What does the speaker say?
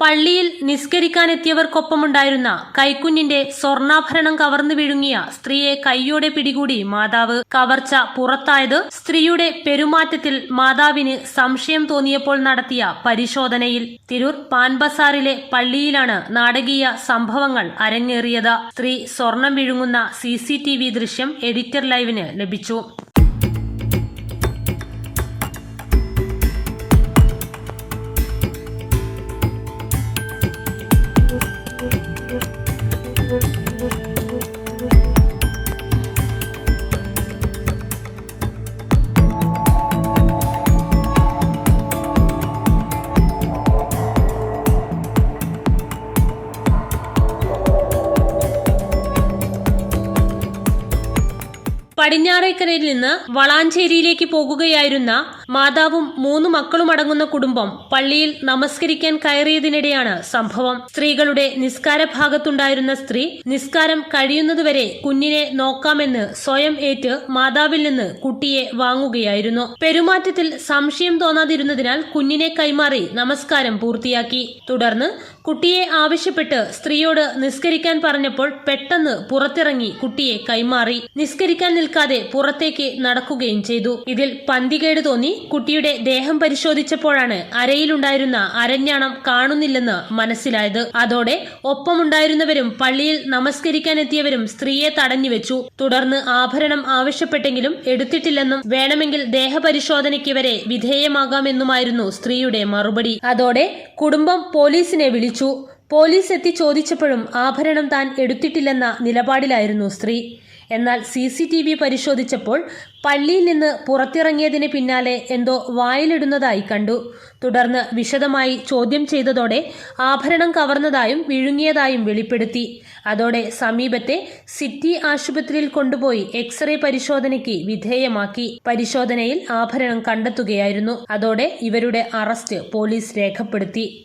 പള്ളിയിൽ നിസ്കരിക്കാനെത്തിയവർക്കൊപ്പമുണ്ടായിരുന്ന കൈക്കുഞ്ഞിന്റെ സ്വർണാഭരണം കവർന്നു വിഴുങ്ങിയ സ്ത്രീയെ കൈയോടെ പിടികൂടി മാതാവ് കവർച്ച പുറത്തായത് സ്ത്രീയുടെ പെരുമാറ്റത്തിൽ മാതാവിന് സംശയം തോന്നിയപ്പോൾ നടത്തിയ പരിശോധനയിൽ. തിരൂർ പാൻബസാറിലെ പള്ളിയിലാണ് നാടകീയ സംഭവങ്ങൾ അരങ്ങേറിയത്. സ്ത്രീ സ്വർണം വിഴുങ്ങുന്ന സി ദൃശ്യം എഡിറ്റർ ലൈവിന് ലഭിച്ചു. പടിഞ്ഞാറേക്കരയിൽ നിന്ന് വളാഞ്ചേരിയിലേക്ക് പോകുകയായിരുന്ന മാതാവും മൂന്ന് മക്കളും അടങ്ങുന്ന കുടുംബം പള്ളിയിൽ നമസ്കരിക്കാൻ കയറിയതിനിടെയാണ് സംഭവം. സ്ത്രീകളുടെ നിസ്കാര ഭാഗത്തുണ്ടായിരുന്ന സ്ത്രീ നിസ്കാരം കഴിയുന്നതുവരെ കുഞ്ഞിനെ നോക്കാമെന്ന് സ്വയം ഏറ്റ് മാതാവിൽ നിന്ന് കുട്ടിയെ വാങ്ങുകയായിരുന്നു. പെരുമാറ്റത്തിൽ സംശയം തോന്നാതിരുന്നതിനാൽ കുഞ്ഞിനെ കൈമാറി നമസ്കാരം പൂർത്തിയാക്കി. തുടർന്ന് കുട്ടിയെ ആവശ്യപ്പെട്ട് സ്ത്രീയോട് നിസ്കരിക്കാൻ പറഞ്ഞപ്പോൾ പെട്ടെന്ന് പുറത്തിറങ്ങി കുട്ടിയെ കൈമാറി. നിസ്കരിക്കാൻ നിൽക്കാതെ പുറത്തേക്ക് നടക്കുകയും ചെയ്തു. ഇതിൽ പന്തികേട് തോന്നി കുട്ടിയുടെ ദേഹം പരിശോധിച്ചപ്പോഴാണ് അരയിലുണ്ടായിരുന്ന അരഞ്ഞാണം കാണുന്നില്ലെന്ന് മനസ്സിലായത്. അതോടെ ഒപ്പമുണ്ടായിരുന്നവരും പള്ളിയിൽ നമസ്കരിക്കാനെത്തിയവരും സ്ത്രീയെ തടഞ്ഞുവെച്ചു. തുടർന്ന് ആഭരണം ആവശ്യപ്പെട്ടെങ്കിലും എടുത്തിട്ടില്ലെന്നും വേണമെങ്കിൽ ദേഹപരിശോധനയ്ക്ക് വരെ വിധേയമാകാമെന്നുമായിരുന്നു സ്ത്രീയുടെ മറുപടി. അതോടെ കുടുംബം പോലീസിനെ വിളിച്ചു. പോലീസ് എത്തി ചോദിച്ചപ്പോഴും ആഭരണം താൻ എടുത്തിട്ടില്ലെന്ന നിലപാടിലായിരുന്നു സ്ത്രീ. എന്നാൽ സി സി ടി വി പരിശോധിച്ചപ്പോൾ പള്ളിയിൽ നിന്ന് പുറത്തിറങ്ങിയതിന് പിന്നാലെ എന്തോ വായിലിടുന്നതായി കണ്ടു. തുടർന്ന് വിശദമായി ചോദ്യം ചെയ്തതോടെ ആഭരണം കവർന്നതായും വിഴുങ്ങിയതായും വെളിപ്പെടുത്തി. അതോടെ സമീപത്തെ സിറ്റി ആശുപത്രിയിൽ കൊണ്ടുപോയി എക്സ്റേ പരിശോധനയ്ക്ക് വിധേയമാക്കി. പരിശോധനയിൽ ആഭരണം കണ്ടെത്തുകയായിരുന്നു. അതോടെ ഇവരുടെ അറസ്റ്റ് പോലീസ് രേഖപ്പെടുത്തി.